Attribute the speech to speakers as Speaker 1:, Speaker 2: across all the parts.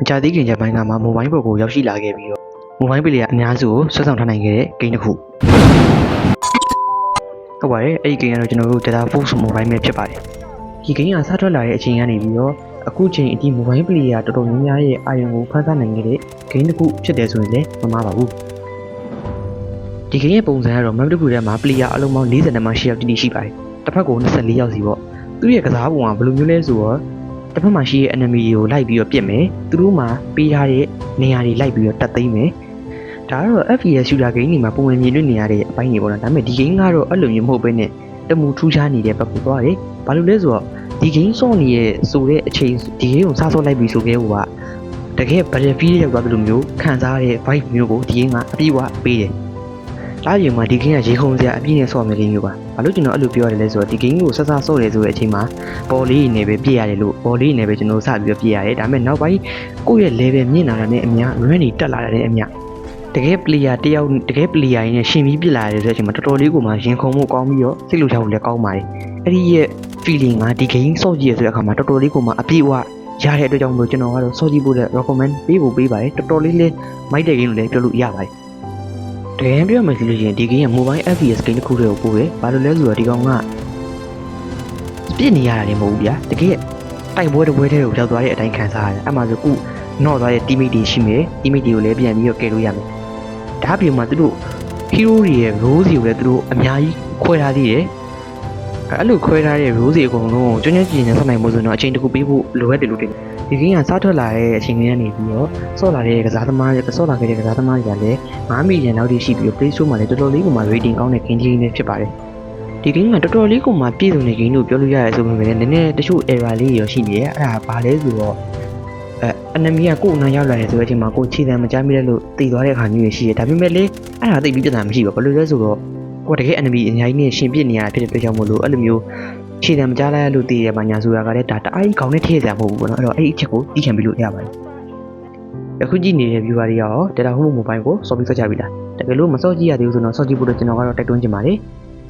Speaker 1: မကြသေးခင်ချက်ပိုင်းကမှမိုဘိုင်းပေါ်ကိုရောက်ရှိလာခဲ့ပြီးတော့မိုဘိုင်းပလေကအများစုကိုဆွဲဆောင်ထားနိုင်ခဲ့တဲ့ဂိမ်းတစ်ခုဟုတ်ပါတယ်အဲ့ဒီဂိမ်းကတော့ကျွန်တော်တို့ Data Force Mobile ပဲဖြစ်ပါတယ်ဒီဂိမ်းကစထွက်လာတဲ့အချိန်ကနေပြီးတော့အခုချိန်အထိမိုဘိုင်းပလေကတော်တော်များများရဲ့အာရုံကိုဖန်ဆနိုင်ခဲ့တဲ့ဂိမ်းတစ်ခုဖြစ်တယ်ဆိုရင်လည်းမမှားပါဘူးဒီဂိမ်းရဲ့ပုံစံကတော့ map တစ်ခုထဲမှာ player အလုံးပေါင်း40နဲ့မှ8ယောက်တည်တည်ရှိပါတယ်တစ်ဖက်ကို24ယောက်စီပေါ့သူ့ရဲ့ကစားပုံကဘယ်လိုမျိုးလဲဆိုတော့ တစ်ဖက်မှာရှိတဲ့ enemy တွေကိုလိုက်ပြီးတော့ပြစ်မယ်သူတို့မှာပေးထားတဲ့နေရာတွေလိုက်ပြီးတော့တတ်သိမ်းမယ်ဒါကတော့ FPS shooter game တွေမှာပုံမှန်မြင်တွေ့နေရတဲ့အပိုင်းတွေပေါ့နော်ဒါပေမဲ့ဒီ game ကတော့အဲ့လိုမျိုးမဟုတ်ဘဲနဲ့တမူထူးခြားနေတဲ့ဘက်ကိုသွားတယ်ဘာလို့လဲဆိုတော့ဒီ game စော့နေရဲ့ဆိုတဲ့အချိန်ဒီ game ကိုစားစော့လိုက်ပြီးဆိုခဲ့ဟိုကတကယ် battlefield ရောက်သွားတယ်လို့မျိုးခံစားရတဲ့ vibe မျိုးကိုဒီ game ကအပြည့်အဝပေးတယ် ဒါပြင်မှာဒီ game ကရေခုံစရာအပြည့်နဲ့ဆော့မယ်လေးမျိုးပါဘာလို့ကျွန်တော်အဲ့လိုပြောရတယ်လဲဆိုတော့ဒီ game ကိုဆက်စားဆော့တယ်ဆိုတဲ့အချိန်မှာပေါ်လေးနေပဲပြည့်ရတယ်လို့ပေါ်လေးနေပဲကျွန်တော်စပြီးတော့ပြည့်ရတယ်ဒါပေမဲ့နောက်ပိုင်းကိုယ့်ရဲ့ level မြင့်လာတာနဲ့အများ rank တွေတက်လာတာနဲ့အများတကယ် player တယောက်တကယ် player ရင်းနဲ့ရှင်ပြီးပြစ်လာတယ်ဆိုတဲ့အချိန်မှာတော်တော်လေးကိုမှရင်ခုန်မှုကောင်းပြီးတော့စိတ်လှုပ်ရှားမှုလည်းကောင်းပါတယ်အဲ့ဒီရဲ့ feeling ကဒီ game ဆော့ကြည့်ရဆိုတဲ့အခါမှာတော်တော်လေးကိုမှအပြည့်အဝရတဲ့အတွက်ကြောင့်မလို့ကျွန်တော်ကတော့ဆော့ကြည့်ဖို့လည်း recommend ပေးဖို့ပေးပါတယ်တော်တော်လေးလေးမိုက်တဲ့ game လို့လည်းပြောလို့ရပါတယ် တကယ်ပြောမှဆိုလို့ရှိရင်ဒီ game က mobile FPS game တစ်ခုတည်းကိုပို့တယ်ဘာလို့လဲဆိုတော့ဒီကောင်ကပြစ်နေရတာလည်းမဟုတ်ဘူးဗျာတကယ်တိုက်ပွဲတစ်ပွဲတည်းကိုရောက်သွားတဲ့အတိုင်းခံစားရတယ်အဲ့မှာဆိုခုနော့သွားတဲ့ teammate တွေရှိမယ် teammate တွေကိုလည်းပြန်ပြီးတော့ကယ်လို့ရမယ်ဒါအပြင်မှာသူတို့ hero တွေရဲ့ role တွေကိုလည်းသူတို့အများကြီးခွဲထားသေးတယ်အဲ့လိုခွဲထားတဲ့ role တွေအကုန်လုံးကိုကျွမ်းကျွမ်းကျင်ကျင်နဲ့ဆက်နိုင်ဖို့ဆိုတော့အချိန်တစ်ခုပေးဖို့လိုအပ်တယ်လို့ထင်တယ် ဒီကင်းကစားထွက်လာတဲ့အချိန်ကြီးကနေပြီးတော့ဆော့လာတဲ့ကစားသမားတွေဆော့လာခဲ့တဲ့ကစားသမားတွေကလည်း9မီလီယံလောက်ထိရှိပြီးတော့ Play Store မှာလည်းတော်တော်လေးကိုမှ rating ကောင်းတဲ့ game ကြီးလေးဖြစ်ပါတယ်ဒီဂိမ်းကတော်တော်လေးကိုမှပြည့်စုံတဲ့ဂိမ်းလို့ပြောလို့ရတယ်ဆိုပေမဲ့လည်းနည်းနည်းတချို့ error လေးတွေရောရှိနေတယ်အဲ့ဒါဘာလဲဆိုတော့အဲ enemy ကကိုယ်အနားရောက်လာတယ်ဆိုတဲ့အချိန်မှာကိုယ်ခြေတံမကြားမိတဲ့လို့တည်သွားတဲ့အခါမျိုးတွေရှိတယ်ဒါပေမဲ့လေအဲ့ဒါသိပြီးပြဿနာမရှိဘူးဘာလို့လဲဆိုတော့ ကိုယ်တကယ် enemy အများကြီးနဲ့ရှင်ပြစ်နေရတာဖြစ်တဲ့အတွက်ကြောင့်မို့လို့အဲ့လိုမျိုးခြေတံမကြားလိုက်လို့တည်ရပါညာဆိုတာကလည်းဒါတအားကြီးခေါင်းနဲ့ထည့်စရာမဟုတ်ဘူးပေါ့နော်အဲ့တော့အဲ့ဒီအချက်ကိုသိခံပြီးလို့ရပါတယ်အခုကြည့်နေတဲ့ viewer တွေရော data home mobile ကိုစော်ပြီးစော့ကြပြီလားတကယ်လို့မစော့ကြည့်ရသေးဘူးဆိုတော့စော့ကြည့်ဖို့တော့ကျွန်တော်ကတော့တိုက်တွန်းချင်ပါတယ်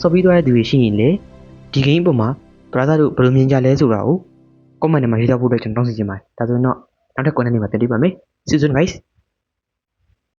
Speaker 1: ဆော့ပြီးသွားတဲ့သူတွေရှိရင်လေဒီ game ပုံမှာ brother တို့ဘယ်လိုမြင်ကြလဲဆိုတာကို comment ထဲမှာရေးထားဖို့အတွက်ကျွန်တော်တောင်းဆိုချင်ပါတယ်ဒါဆိုရင်တော့နောက်ထပ် content တွေမှာတင်ပြပါမယ် see you soon guys